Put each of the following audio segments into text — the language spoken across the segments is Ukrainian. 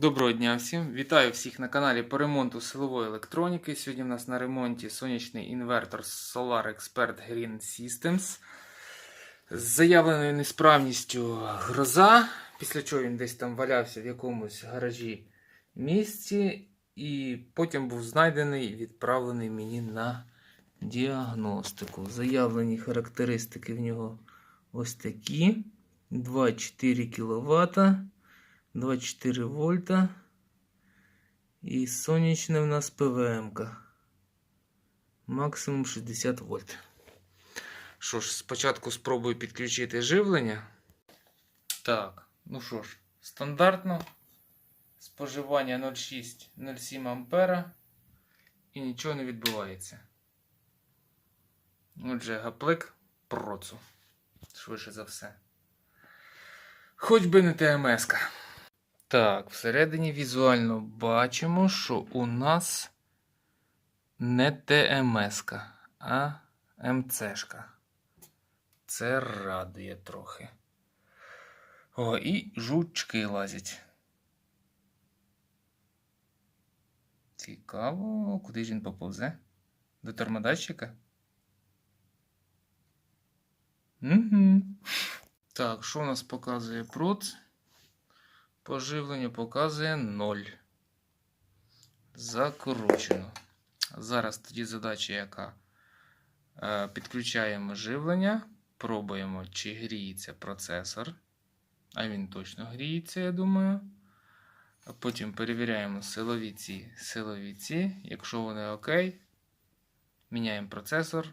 Доброго дня всім! Вітаю всіх на каналі по ремонту силової електроніки. Сьогодні в нас на ремонті сонячний інвертор Solar Expert Green Systems з заявленою несправністю гроза, після чого він десь там валявся в якомусь гаражі місці, і потім був знайдений і відправлений мені на діагностику. Заявлені характеристики в нього ось такі: 2,4 кВт. 24 вольта. І сонячне в нас ПВМ. -ка. Максимум 60 вольт. Що ж, спочатку спробую підключити живлення. Так, ну що ж, стандартно. Споживання 0,6-0,7 ампера. І нічого не відбувається. Отже, гаплик процу. Швидше за все. Хоч би не ТМС. Так, всередині візуально бачимо, що у нас не ТМС, а МЦшка. Це радує трохи. О, і жучки лазять. Цікаво, куди ж він поповзе? До термодатчика? Угу. Так, що у нас показує проц? Поживлення показує 0. Закручено. Зараз тоді задача, яка е, підключаємо живлення, пробуємо, чи гріється процесор. А він точно гріється, я думаю. Потім перевіряємо силові ці, силові ці. Якщо вони ок, міняємо процесор,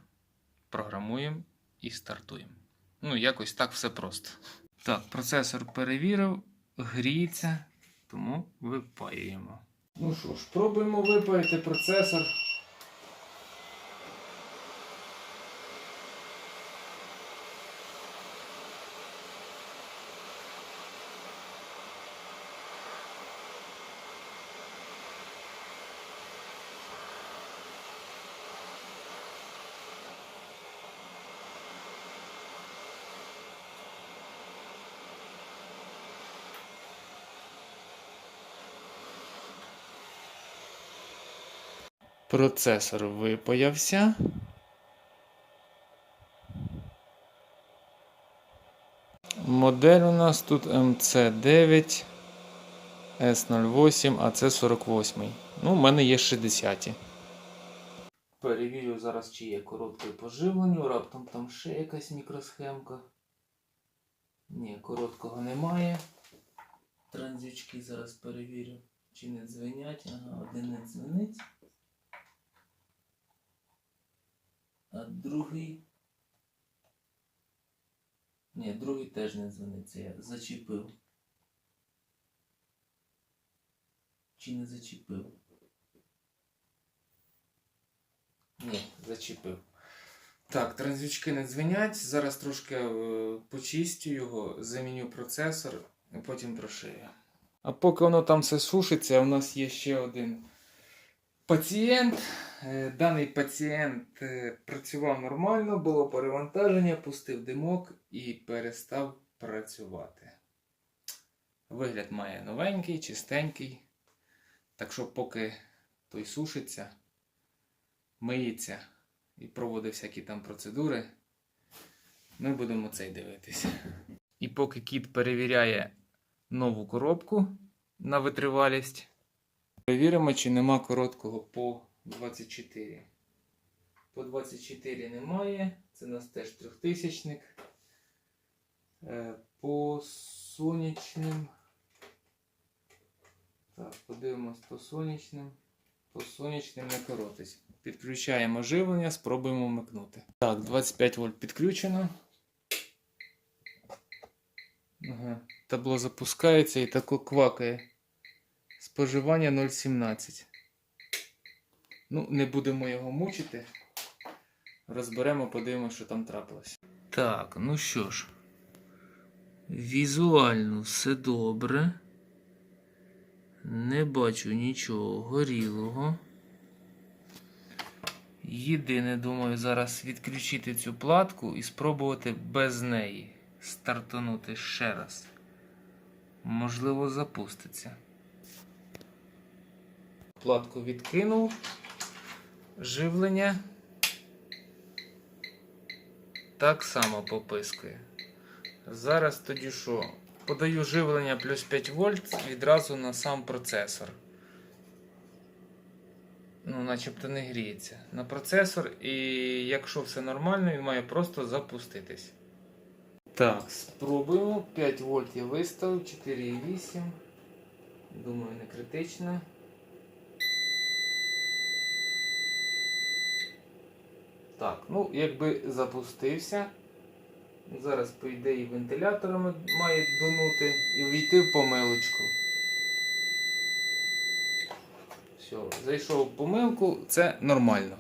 програмуємо і стартуємо. Ну, якось так все просто. Так, процесор перевірив гріється, тому випаюємо. Ну що ж, пробуємо випаяти процесор. Процесор випаявся. Модель у нас тут MC9 S08, а це 48. Ну, у мене є 60. Перевірю зараз, чи є коротке поживлення. Раптом там ще якась мікросхемка. Ні, короткого немає. Транзючки зараз перевірю, чи не дзвенять. Ага, один не дзвенить. А другий. Ні, другий теж не дзвониться. Я зачепив. Чи не зачепив? Ні, зачепив. Так, транзючки не дзвенять. Зараз трошки е, почистю його, заміню процесор, потім прошию. А поки воно там все сушиться, у нас є ще один пацієнт. Е, Даний пацієнт е, працював нормально, було перевантаження, пустив димок і перестав працювати. Вигляд має новенький, чистенький. Так що, поки той сушиться, миється і проводить всякі там процедури, ми будемо цей дивитися. І поки кіт перевіряє нову коробку на витривалість, перевіримо, чи нема короткого по 24. По 24 немає. Це у нас теж трьохтисячник. Е, По сонячним. Так, подивимось по сонячним. По сонячним не коротись. Підключаємо живлення, спробуємо вмикнути. Так, 25 вольт підключено. Ага. Табло запускається і тако квакає. Споживання 0,17. Ну, не будемо його мучити. Розберемо, подивимося, що там трапилось. Так, ну що ж, візуально все добре. Не бачу нічого горілого. Єдине, думаю, зараз відключити цю платку і спробувати без неї стартанути ще раз. Можливо, запуститься. Платку відкинув. Живлення. Так само попискує. Зараз тоді що? Подаю живлення плюс 5 вольт відразу на сам процесор. Ну, начебто не гріється. На процесор, і якщо все нормально, він має просто запуститись. Так, спробуємо. 5 вольт я виставив, 4,8. Думаю, не критично. Так, ну якби запустився. Зараз, по ідеї, вентиляторами має дунути і війти в помилочку. Все, зайшов в помилку, це нормально.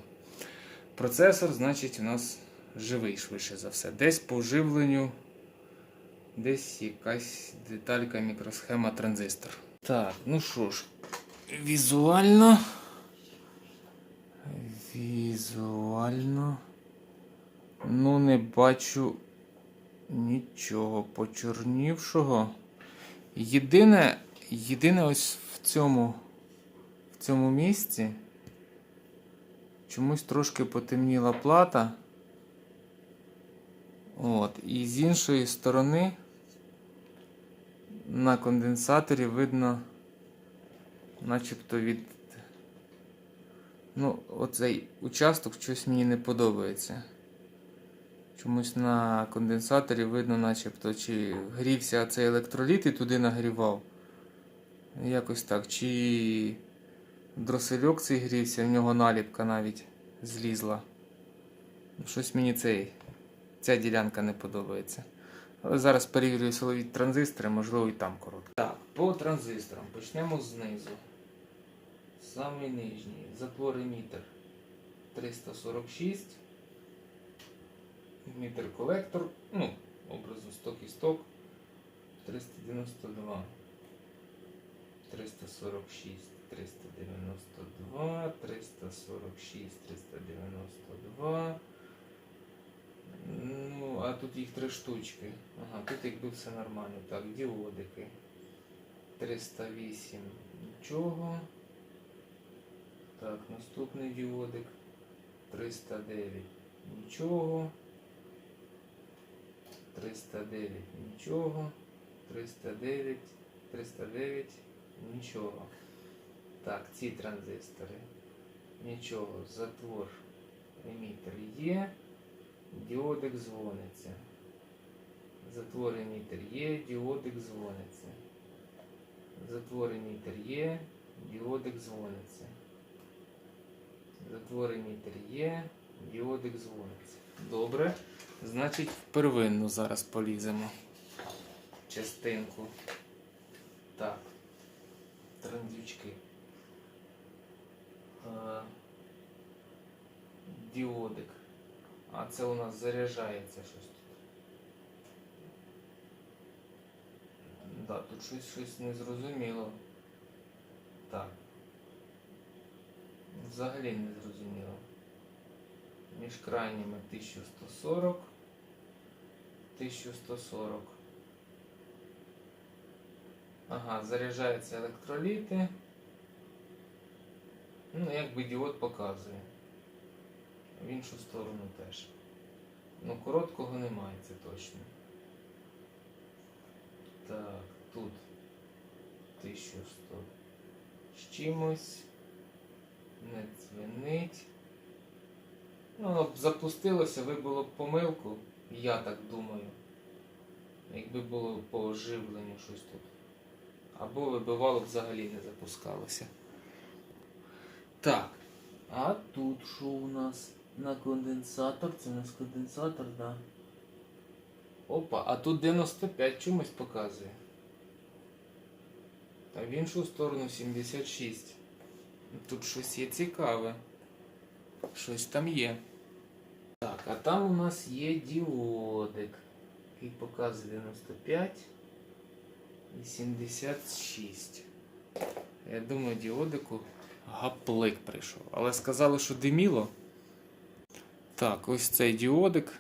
Процесор, значить, у нас живий швидше за все. Десь по живленню, десь якась деталька, мікросхема, транзистор. Так, ну що ж, візуально. Візуально. Ну, не бачу нічого почорнівшого. Єдине, єдине ось в цьому, в цьому місці чомусь трошки потемніла плата. От, і з іншої сторони на конденсаторі видно, начебто від. Ну, оцей участок щось мені не подобається. Чомусь на конденсаторі видно, начебто, чи грівся цей електроліт і туди нагрівав. Якось так. Чи дросельок цей грівся, в нього наліпка навіть злізла. Щось мені цей, ця ділянка не подобається. Але зараз перевірю силові транзистори, можливо і там коротко. Так, по транзисторам почнемо знизу. Самий нижній. Затвор емітер 346. Емітер колектор. Ну, образно сток і сток. 392. 346, 392, 346, 392. Ну, а тут їх три штучки. Ага, тут якби все нормально. Так, діодики. 308 нічого. Так, наступний діодик. 309 нічого. 309 нічого. 309, 309 нічого. Так, ці транзистори. Нічого. Затвор емітер є. Діодик дзвониться. Затвор емітер є, діодик дзвониться. Затвор емітер є, діодик дзвониться. Затвор емітер є, діодик дзвониться. Добре. Значить, в первинну зараз поліземо. Частинку. Так. Транзючки. Е, Діодик. А це у нас заряджається щось тут. Да, тут щось щось незрозуміло. Так. Взагалі не зрозуміло. Між крайніми 1140. 1140. Ага, заряджаються електроліти. Ну, якби діод показує. В іншу сторону теж. Ну, короткого немає, це точно. Так, тут 1100 з чимось. Не дзвенить. Ну, воно б запустилося, вибило б помилку, я так думаю. Якби було по оживленню щось тут. Або вибивало б взагалі не запускалося. Так. А тут що у нас? На конденсатор? Це у нас конденсатор, да. Опа, а тут 95 чомусь показує. А в іншу сторону 76. Тут щось є цікаве. Щось там є. Так, а там у нас є діодик, який показує 95 і 76. Я думаю, діодику гаплик прийшов. Але сказали, що диміло. Так, ось цей діодик.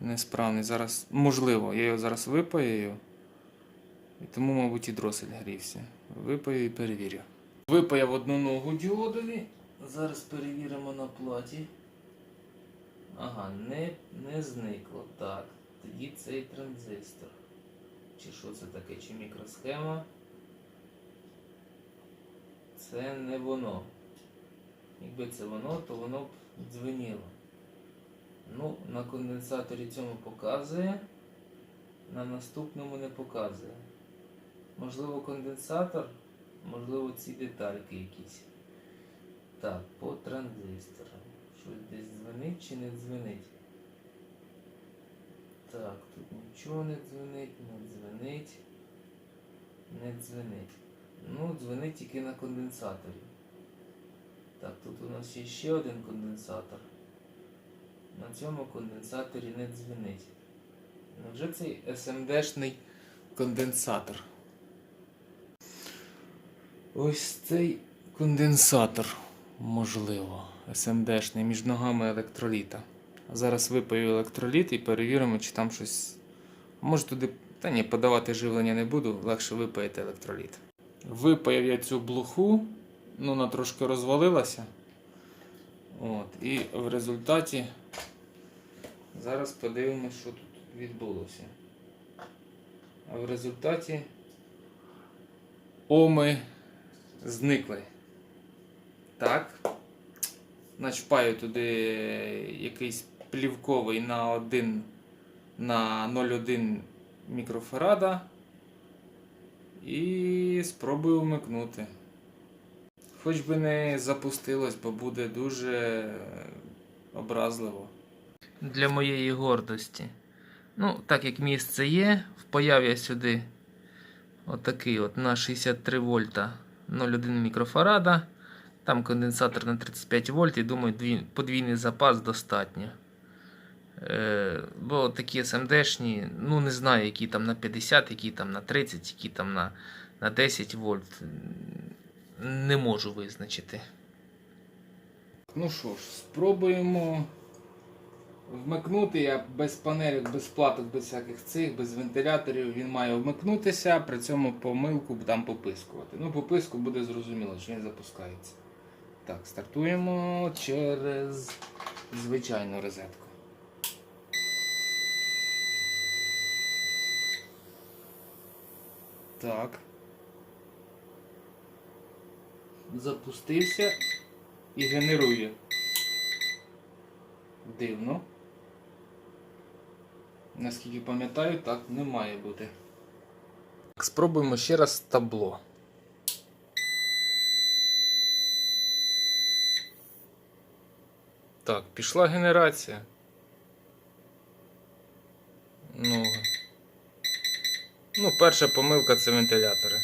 Несправний. Зараз, можливо, я його зараз випаюю. І тому, мабуть, і дросель грівся. Випаю і перевірю. Випаяв одну ногу діодові. Зараз перевіримо на платі. Ага, не, не зникло. Так. Тоді цей транзистор. Чи що це таке? Чи мікросхема? Це не воно. Якби це воно, то воно б дзвеніло. Ну, на конденсаторі цьому показує, на наступному не показує. Можливо, конденсатор, можливо, ці детальки якісь. Так, по транзисторам. Щось десь дзвенить чи не дзвенить? Так, тут нічого не дзвенить, не дзвенить, не дзвенить. Ну, дзвенить тільки на конденсаторі. Так, тут у нас є ще один конденсатор. На цьому конденсаторі не дзвенить. Невже цей SMD-шний конденсатор? Ось цей конденсатор, можливо, SMD-шний між ногами електроліта. Зараз випаю електроліт і перевіримо, чи там щось. Може туди. Та ні, подавати живлення не буду, легше випаяти електроліт. Випаяв я цю блоху, ну вона трошки розвалилася. От, і в результаті зараз подивимося, що тут відбулося. А в результаті оми зникли. Так. Начпаю туди якийсь плівковий на 1 на 0,1 мікрофарада і спробую вмикнути. Хоч би не запустилось, бо буде дуже образливо. Для моєї гордості. Ну, так як місце є, впаяв я сюди отакий от на 63 вольта 0,1 мікрофарада. Там конденсатор на 35 вольт і думаю, подвійний запас достатньо. Е, бо такі SMD-шні, ну не знаю, які там на 50, які там на 30, які там на, на 10 вольт. Не можу визначити. Ну що ж, спробуємо вмикнути. Я без панелів, без платок, без всяких цих, без вентиляторів він має вмикнутися, при цьому помилку там попискувати. Ну, пописку буде зрозуміло, що він запускається. Так, стартуємо через звичайну розетку. Так. Запустився і генерує. Дивно. Наскільки пам'ятаю, так не має бути. Спробуємо ще раз табло. Так, пішла генерація. Ну, ну, перша помилка це вентилятори.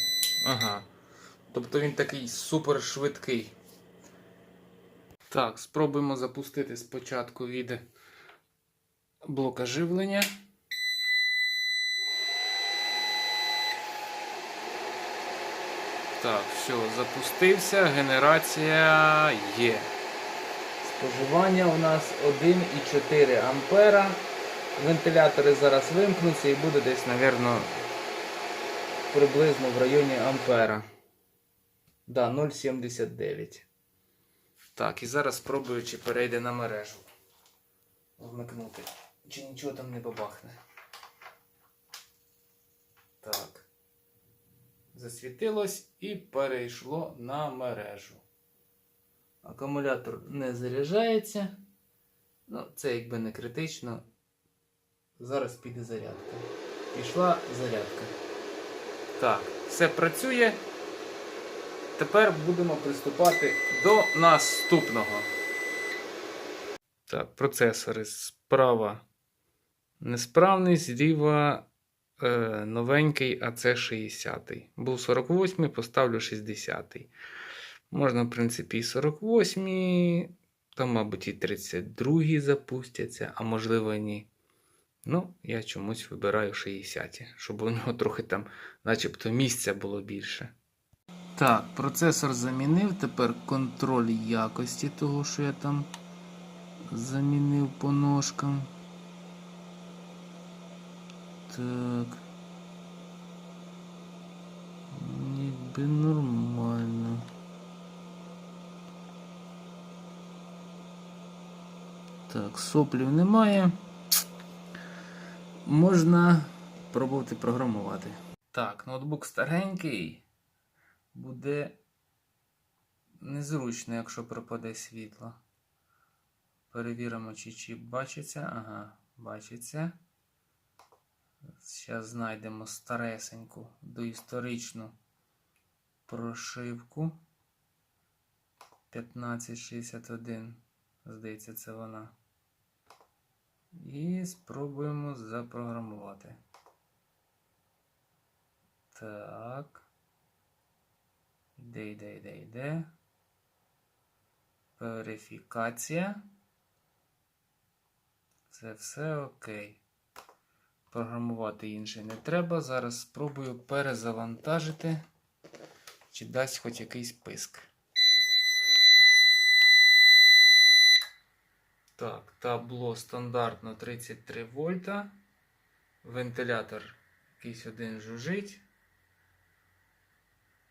Ага. Тобто він такий супер швидкий. Так, спробуємо запустити спочатку від блока живлення. Так, все, запустився, генерація є. Споживання у нас 1,4 ампера. Вентилятори зараз вимкнуться і буде десь, мабуть, приблизно в районі ампера. Да, 0,79. Так, і зараз спробую, чи перейде на мережу. Вмикнути. Чи нічого там не бабахне. Так. Засвітилось і перейшло на мережу. Акумулятор не заряджається. Ну, це якби не критично. Зараз піде зарядка. Пішла зарядка. Так, все працює. Тепер будемо приступати до наступного. Так, процесори справа несправний, зліва новенький АЦ60. Був 48-й, поставлю 60-й. Можна, в принципі, і 48-й, там, мабуть, і 32-й запустяться, а можливо, ні. Ну, я чомусь вибираю 60-ті, щоб у нього трохи там, начебто, місця було більше. Так, процесор замінив. Тепер контроль якості того, що я там замінив по ножкам. Так. Ніби нормально. Так, соплів немає. Можна пробувати програмувати. Так, ноутбук старенький. Буде незручно, якщо пропаде світло. Перевіримо, чи чіп бачиться. Ага, бачиться. Зараз знайдемо старесеньку доісторичну прошивку. 1561. Здається, це вона. І спробуємо запрограмувати. Так. Йде, йде, йде, йде. Верифікація. Це все окей. Програмувати інше не треба. Зараз спробую перезавантажити, чи дасть хоч якийсь писк. Так, табло стандартно 33 вольта. Вентилятор якийсь один жужить.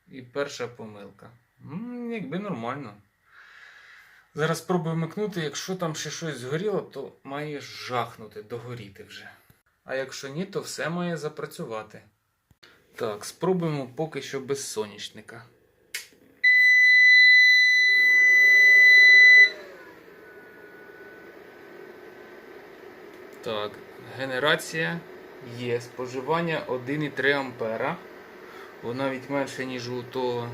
І перша помилка. М, якби нормально. Зараз спробую микнути, якщо там ще щось згоріло, то має жахнути, догоріти вже. А якщо ні, то все має запрацювати. Так, спробуємо поки що без сонячника. Так, генерація є. Споживання 1,3 ампера. Бо навіть менше, ніж у того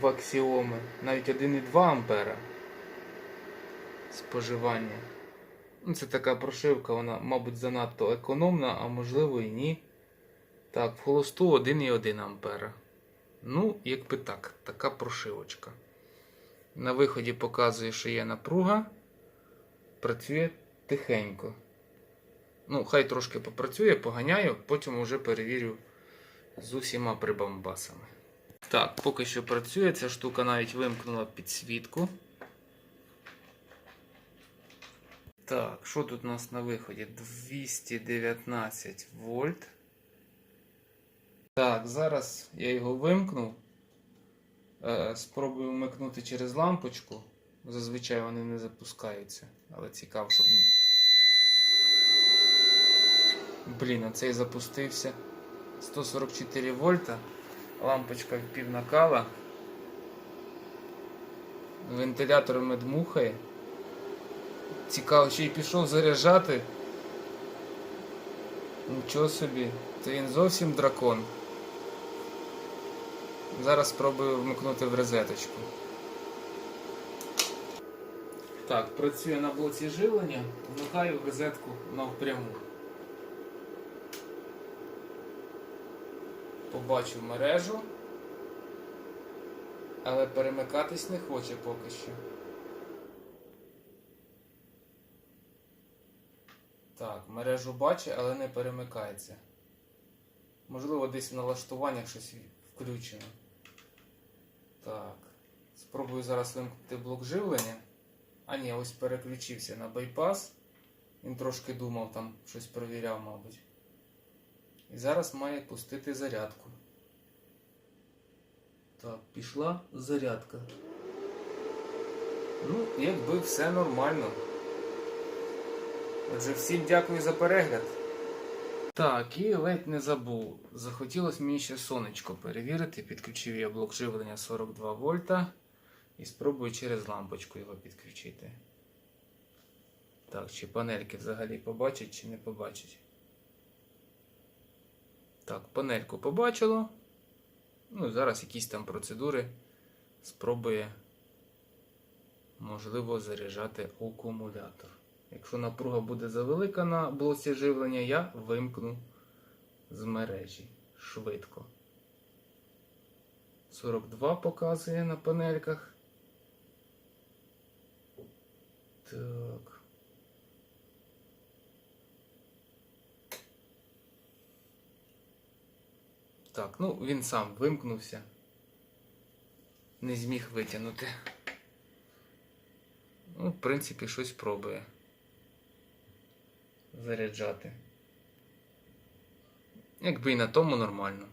в аксіоми. Навіть 1,2 ампера. Споживання. Ну, це така прошивка, вона, мабуть, занадто економна, а можливо і ні. Так, в холосту 1,1 ампера. Ну, якби так, така прошивочка. На виході показує, що є напруга. Працює тихенько. Ну, хай трошки попрацює, поганяю, потім вже перевірю з усіма прибамбасами. Так, поки що працює, ця штука навіть вимкнула підсвітку. Так, що тут у нас на виході? 219 вольт. Так, зараз я його вимкну. Е, Спробую вмикнути через лампочку. Зазвичай вони не запускаються. Але цікаво, щоб. Блін, оцей запустився. 144 вольта. Лампочка впів накала. Вентиляторами дмухає. Цікаво, ще й пішов заряджати. Нічого собі, це він зовсім дракон. Зараз спробую вмикнути в розеточку. Так, працює на блоці живлення, вмикаю розетку навпряму. Побачив мережу, але перемикатись не хоче поки що. Так, мережу бачить, але не перемикається. Можливо, десь в налаштуваннях щось включено. Так. Спробую зараз вимкнути блок живлення. А ні, ось переключився на байпас. Він трошки думав, там щось перевіряв, мабуть. І зараз має пустити зарядку. Так, пішла зарядка. Ну, якби все нормально. Отже, всім дякую за перегляд. Так, і ледь не забув. Захотілося мені ще сонечко перевірити. Підключив я блок живлення 42 вольта. І спробую через лампочку його підключити. Так, чи панельки взагалі побачить, чи не побачить. Так, панельку побачило. Ну, зараз якісь там процедури спробує, можливо, заряджати акумулятор. Якщо напруга буде завелика на блоці живлення, я вимкну з мережі швидко. 42 показує на панельках. Так. Так, ну він сам вимкнувся. Не зміг витягнути. Ну, в принципі, щось пробує заряджати. Якби і на тому нормально.